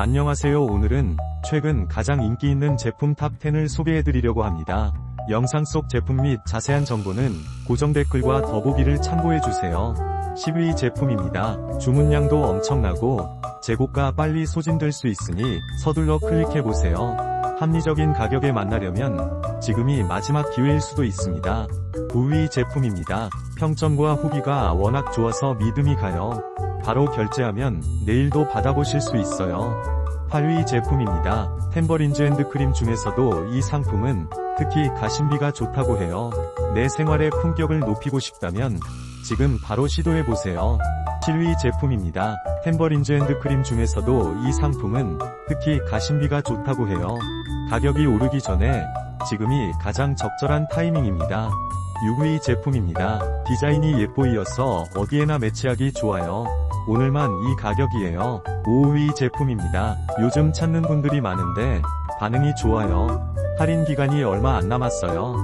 안녕하세요 오늘은 최근 가장 인기 있는 제품 탑10을 소개해드리려고 합니다. 영상 속 제품 및 자세한 정보는 고정 댓글과 더보기를 참고해주세요. 10위 제품입니다. 주문량도 엄청나고 재고가 빨리 소진될 수 있으니 서둘러 클릭해보세요. 합리적인 가격에 만나려면 지금이 마지막 기회일 수도 있습니다. 9위 제품입니다. 평점과 후기가 워낙 좋아서 믿음이 가요. 바로 결제하면 내일도 받아보실 수 있어요. 8위 제품입니다. 템버린즈 핸드크림 중에서도 이 상품은 특히 가심비가 좋다고 해요. 내 생활의 품격을 높이고 싶다면 지금 바로 시도해보세요. 7위 제품입니다. 템버린즈 핸드크림 중에서도 이 상품은 특히 가심비가 좋다고 해요. 가격이 오르기 전에 지금이 가장 적절한 타이밍입니다. 6위 제품입니다. 디자인이 예뻐이어서 어디에나 매치하기 좋아요. 오늘만 이 가격이에요. 5위 제품입니다. 요즘 찾는 분들이 많은데 반응이 좋아요. 할인 기간이 얼마 안 남았어요.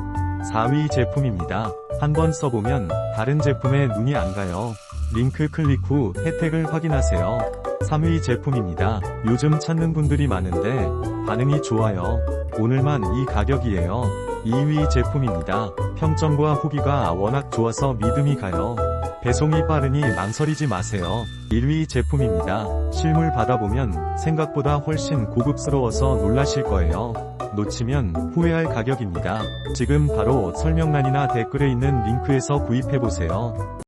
4위 제품입니다. 한번 써보면 다른 제품에 눈이 안 가요. 링크 클릭 후 혜택을 확인하세요. 3위 제품입니다. 요즘 찾는 분들이 많은데 반응이 좋아요. 오늘만 이 가격이에요. 2위 제품입니다. 평점과 후기가 워낙 좋아서 믿음이 가요. 배송이 빠르니 망설이지 마세요. 1위 제품입니다. 실물 받아보면 생각보다 훨씬 고급스러워서 놀라실 거예요. 놓치면 후회할 가격입니다. 지금 바로 설명란이나 댓글에 있는 링크에서 구입해보세요.